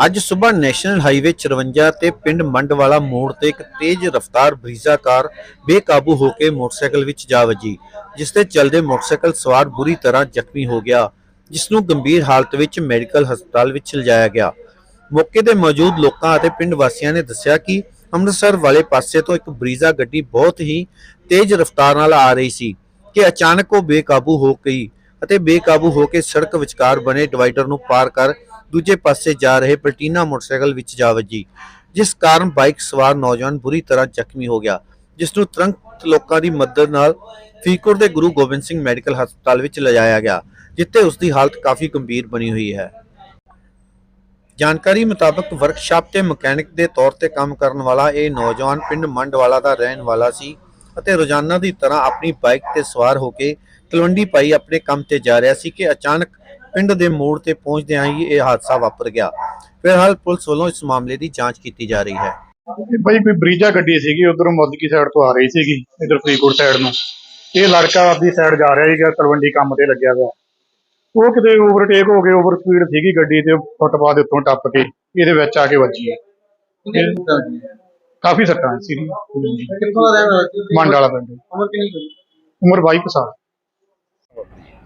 ਅੱਜ ਸਵੇਰ national highway 54 ਤੇ ਪਿੰਡ ਮੰਡਵਾਲਾ ਮੋੜ ਤੇ ਇੱਕ ਤੇਜ਼ ਰਫ਼ਤਾਰ ਬਰੀਜ਼ਾ ਕਾਰ ਬੇਕਾਬੂ ਹੋ ਕੇ ਮੋਟਰਸਾਈਕਲ ਵਿੱਚ ਜਾ ਵੱਜੀ, ਜਿਸ ਤੇ ਚਲਦੇ ਮੋਟਰਸਾਈਕਲ ਸਵਾਰ ਬੁਰੀ ਤਰ੍ਹਾਂ ਜ਼ਖਮੀ ਹੋ ਗਿਆ, ਜਿਸ ਨੂੰ ਗੰਭੀਰ ਹਾਲਤ ਵਿੱਚ ਮੈਡੀਕਲ ਹਸਪਤਾਲ ਵਿੱਚ ਲਿਜਾਇਆ ਗਿਆ। ਮੌਕੇ ਤੇ ਮੌਜੂਦ ਲੋਕਾਂ ਅਤੇ ਪਿੰਡ ਵਾਸੀਆਂ ਨੇ ਦੱਸਿਆ ਕਿ ਅੰਮ੍ਰਿਤਸਰ ਵਾਲੇ ਪਾਸੇ ਤੋਂ ਇੱਕ ਬਰੀਜ਼ਾ ਗੱਡੀ ਬਹੁਤ ਹੀ ਤੇਜ਼ ਰਫ਼ਤਾਰ ਨਾਲ ਆ ਰਹੀ ਸੀ ਕਿ ਅਚਾਨਕ ਉਹ ਬੇਕਾਬੂ ਹੋ ਗਈ ਅਤੇ ਬੇਕਾਬੂ ਹੋ ਕੇ ਸੜਕ ਵਿਚਕਾਰ ਬਣੇ ਡਿਵਾਈਡਰ ਨੂੰ ਪਾਰ ਕਰ ਦੂਜੇ ਪਾਸੇ ਜਾ ਰਹੇ ਪਲਟੀਨਾ ਮੋਟਰਸਾਈਕਲ ਵਿੱਚ ਜਾ ਵੱਜੀ ਜਿਸ ਕਾਰਨ ਬਾਈਕ ਸਵਾਰ ਨੌਜਵਾਨ ਬੁਰੀ ਤਰ੍ਹਾਂ ਜ਼ਖਮੀ ਹੋ ਗਿਆ ਜਿਸ ਨੂੰ ਤੁਰੰਤ ਲੋਕਾਂ ਦੀ ਮਦਦ ਨਾਲ ਫਰੀਦਕੋਟ ਦੇ ਗੁਰੂ ਗੋਬਿੰਦ ਸਿੰਘ ਮੈਡੀਕਲ ਹਸਪਤਾਲ ਵਿੱਚ ਲਿਜਾਇਆ ਗਿਆ, ਜਿੱਥੇ ਉਸ ਦੀ ਹਾਲਤ ਕਾਫੀ ਗੰਭੀਰ ਬਣੀ ਹੋਈ ਹੈ। ਜਾਣਕਾਰੀ ਮੁਤਾਬਕ ਵਰਕਸ਼ਾਪ ਤੇ ਮਕੈਨਿਕ ਦੇ ਤੌਰ ਤੇ ਕੰਮ ਕਰਨ ਵਾਲਾ ਇਹ ਨੌਜਵਾਨ ਪਿੰਡ ਮੰਡਵਾਲਾ ਦਾ ਰਹਿਣ ਵਾਲਾ ਸੀ ਅਤੇ ਰੋਜ਼ਾਨਾ ਦੀ ਤਰ੍ਹਾਂ ਆਪਣੀ ਬਾਈਕ ਤੇ ਸਵਾਰ ਹੋ ਕੇ ਤਲਵੰਡੀ ਪਾਈ ਆਪਣੇ ਕੰਮ ਤੇ ਜਾ ਰਿਹਾ ਸੀ ਕਿ ਅਚਾਨਕ ਪਿੰਡ ਦੇ ਮੋੜ ਤੇ ਪਹੁੰਚਦਿਆਂ ਹੀ ਇਹ ਹਾਦਸਾ ਵਾਪਰ ਗਿਆ। ਫਿਲਹਾਲ ਪੁਲਿਸ ਵੱਲੋਂ ਇਸ ਮਾਮਲੇ ਦੀ ਜਾਂਚ ਕੀਤੀ ਜਾ ਰਹੀ ਹੈ। ਬਾਈ ਕੋਈ ਬਰੀਜਾ ਗੱਡੀ ਸੀਗੀ ਉਧਰੋਂ ਮੁੱਦਕੀ ਸਾਈਡ ਤੋਂ ਆ ਰਹੀ ਸੀਗੀ ਇਧਰ ਫਰੀਦਕੋਟ ਸਾਈਡ ਨੂੰ। ਇਹ ਲੜਕਾ ਆਪਦੀ ਸਾਈਡ ਜਾ ਰਿਹਾ ਸੀਗਾ ਤਲਵੰਡੀ ਕੰਮ ਤੇ ਲੱਗਿਆ ਹੋਇਆ। ਉਹ ਕਿਤੇ ਓਵਰਟੇਕ ਹੋ ਕੇ ਓਵਰ ਸਪੀਡ ਸੀਗੀ ਗੱਡੀ ਤੇ ਫੁੱਟਪਾਥ ਦੇ ਉੱਤੋਂ ਟੱਪ ਕੇ ਇਹਦੇ ਵਿੱਚ ਆ ਕੇ ਵੱਜੀ। ਹੈ ਕਾਫੀ ਸੱਟਾਂ ਸੀ। ਕਿੱਥੋਂ ਦਾ ਰਹਿਣ ਵਾਲਾ ਸੀ? ਮੰਡ ਵਾਲਾ ਪਿੰਡ। ਉਮਰ ਕਿੰਨੀ ਹੋਈ? ਉਮਰ 22 ਕੁ ਸਾਲ।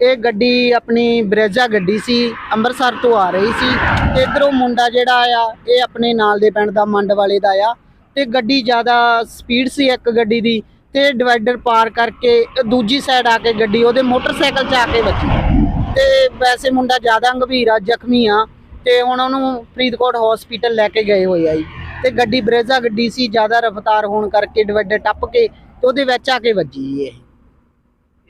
ਇਹ ਗੱਡੀ ਆਪਣੀ ਬਰੇਜਾ ਗੱਡੀ ਸੀ, ਅੰਮ੍ਰਿਤਸਰ ਤੋਂ ਆ ਰਹੀ ਸੀ। ਤੇ ਇਧਰੋਂ ਮੁੰਡਾ ਜਿਹੜਾ ਆ ਇਹ ਆਪਣੇ ਨਾਲ ਦੇ ਪਿੰਡ ਦਾ ਮੰਡ ਵਾਲੇ ਦਾ ਆ ਤੇ ਗੱਡੀ ਜ਼ਿਆਦਾ ਸਪੀਡ ਸੀ ਇੱਕ ਗੱਡੀ ਦੀ, ਤੇ ਡਿਵਾਈਡਰ ਪਾਰ ਕਰਕੇ ਦੂਜੀ ਸਾਈਡ ਆ ਕੇ ਗੱਡੀ, ਉਹਦੇ ਮੋਟਰਸਾਈਕਲ 'ਚ ਆ ਕੇ ਵੱਜੀ। ਤੇ ਵੈਸੇ ਮੁੰਡਾ ਜ਼ਿਆਦਾ ਗੰਭੀਰ ਆ, ਜ਼ਖਮੀ ਆ, ਤੇ ਹੁਣ ਉਹਨੂੰ ਫਰੀਦਕੋਟ ਹਸਪੀਟਲ ਲੈ ਕੇ ਗਏ ਹੋਏ ਆ ਜੀ। ਤੇ ਗੱਡੀ ਬਰੇਜ਼ਾ ਗੱਡੀ ਸੀ, ਜ਼ਿਆਦਾ ਰਫ਼ਤਾਰ ਹੋਣ ਕਰਕੇ ਡਿਵਾਈਡਰ ਟੱਪ ਕੇ ਤੇ ਉਹਦੇ ਵਿੱਚ ਆ ਕੇ ਵੱਜੀ ਇਹ।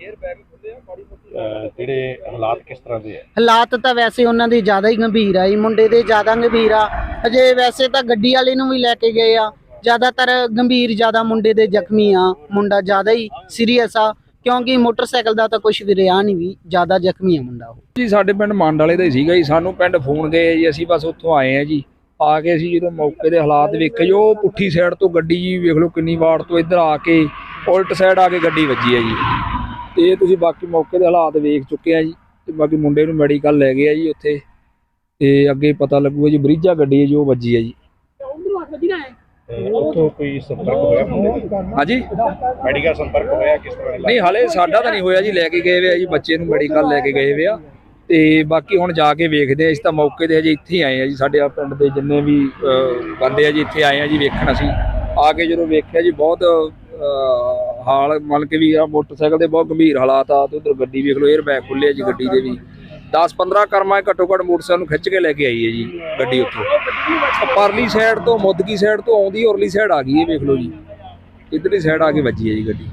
ਅਹ ਜਿਹੜੇ ਹਾਲਾਤ ਕਿਸ ਤਰ੍ਹਾਂ ਦੇ ਹੈ ਹਾਲਾਤ ਤਾਂ ਵੈਸੇ ਉਹਨਾਂ ਦੇ ਜ਼ਿਆਦਾ ਹੀ ਗੰਭੀਰ ਆ ਜੀ ਮੁੰਡੇ ਦੇ ਜ਼ਿਆਦਾ ਗੰਭੀਰ ਆ। ਅਜੇ ਵੈਸੇ ਤਾਂ ਗੱਡੀ ਵਾਲੇ ਨੂੰ ਵੀ ਲੈ ਕੇ ਗਏ ਆ। ਜ਼ਿਆਦਾਤਰ ਗੰਭੀਰ ਜ਼ਿਆਦਾ ਮੁੰਡੇ ਦੇ ਜ਼ਖਮੀ ਆ ਮੁੰਡਾ ਜ਼ਿਆਦਾ ਹੀ ਸੀਰੀਅਸ ਆ ਕਿਉਂਕਿ ਮੋਟਰਸਾਈਕਲ ਦਾ ਤਾਂ ਕੁਝ ਵੀ ਰਿਹਾ ਨਹੀਂ ਵੀ ਜ਼ਿਆਦਾ ਜ਼ਖਮੀ ਆ ਮੁੰਡਾ ਉਹ। ਜੀ ਸਾਡੇ ਪਿੰਡ ਮੰਡ ਵਾਲੇ ਦਾ ਹੀ ਸੀਗਾ ਜੀ ਸਾਨੂੰ ਪਿੰਡ ਫੋਨ ਗਏ ਜੀ ਅਸੀਂ ਬਸ ਉੱਥੋਂ ਆਏ ਆ ਜੀ। ਆ ਕੇ ਅਸੀਂ ਜਦੋਂ ਮੌਕੇ ਦੇ ਹਾਲਾਤ ਵੇਖੇ ਜੀ ਪੁੱਠੀ ਸਾਈਡ ਤੋਂ ਗੱਡੀ ਜੀ ਵੇਖ ਲਓ ਕਿੰਨੀ ਵਾਰ ਤੋਂ ਇੱਧਰ ਆ ਕੇ ਉਲਟ ਸਾਈਡ ਆ ਕੇ ਗੱਡੀ ਵੱਜੀ ਹੈ ਜੀ। ਤੇ ਇਹ ਤੁਸੀਂ ਬਾਕੀ ਮੌਕੇ ਦੇ ਹਾਲਾਤ ਵੇਖ ਚੁੱਕੇ ਆ ਜੀ ਤੇ ਬਾਕੀ ਮੁੰਡੇ ਨੂੰ ਮੈਡੀਕਲ ਲੈ ਗਏ ਆ ਜੀ ਉੱਥੇ ਤੇ ਅੱਗੇ ਪਤਾ ਲੱਗੂਗਾ ਜੀ ਬਰੀਜਾ ਗੱਡੀ ਹੈ ਜੋ ਵੱਜੀ ਹੈ ਜੀ। ਤੇ ਉੱਥੋਂ ਕੋਈ ਸੰਪਰਕ ਹੋਇਆ ਮੁੰਡੇ ਦਾ? ਹਾਂਜੀ? ਮੈਡੀਕਲ ਸੰਪਰਕ ਹੋਇਆ ਕਿਸ ਤਰ੍ਹਾਂ ਨਹੀਂ ਹਾਲੇ ਸਾਡਾ ਤਾਂ ਨਹੀਂ ਹੋਇਆ ਜੀ ਲੈ ਕੇ ਗਏ ਵੇ ਆ ਜੀ ਬੱਚੇ ਨੂੰ ਮੈਡੀਕਲ ਲੈ ਕੇ ਗਏ ਵੇ ਆ। ਤੇ ਬਾਕੀ ਹੁਣ ਜਾ ਕੇ ਵੇਖਦੇ ਆ ਇਸ ਤਾਂ ਮੌਕੇ ਤੇ ਹਜੇ ਇੱਥੇ ਆਏ ਆ ਜੀ ਸਾਡੇ ਆ ਪਿੰਡ ਦੇ ਜਿੰਨੇ ਵੀ ਬੰਦੇ ਆ ਜੀ ਇੱਥੇ ਆਏ ਆ ਜੀ ਵੇਖਣ ਅਸੀਂ। ਆ ਕੇ ਜਦੋਂ ਵੇਖਿਆ ਜੀ ਬਹੁਤ ਹਾਲ ਮਤਲਬ ਕਿ ਵੀ ਆ, ਮੋਟਰਸਾਈਕਲ ਦੇ ਬਹੁਤ ਗੰਭੀਰ ਹਾਲਾਤ ਆ, ਤੇ ਉਧਰ ਗੱਡੀ ਵੇਖ ਲਓ 에ਅਰ ਬੈਗ ਖੁੱਲੇ ਜੀ ਗੱਡੀ ਦੇ ਵੀ। 10-15 ਕਰਮਾਂ ਘੱਟੋ ਘੱਟ ਮੋਟਰਸਾਈਕਲ ਨੂੰ ਖਿੱਚ ਕੇ ਲੈ ਕੇ ਆਈ ਹੈ ਜੀ ਗੱਡੀ ਉੱਥੋਂ। ਪਰਲੀ ਸਾਈਡ ਤੋਂ ਮੁੱਦਕੀ ਸਾਈਡ ਤੋਂ ਆਉਂਦੀ ਔਰਲੀ ਸਾਈਡ ਆ ਗਈ, ਇਹ ਵੇਖ ਲਓ ਜੀ। ਇਧਰਲੀ ਸਾਈਡ ਆ ਕੇ ਵੱਜੀ ਹੈ ਜੀ ਗੱਡੀ।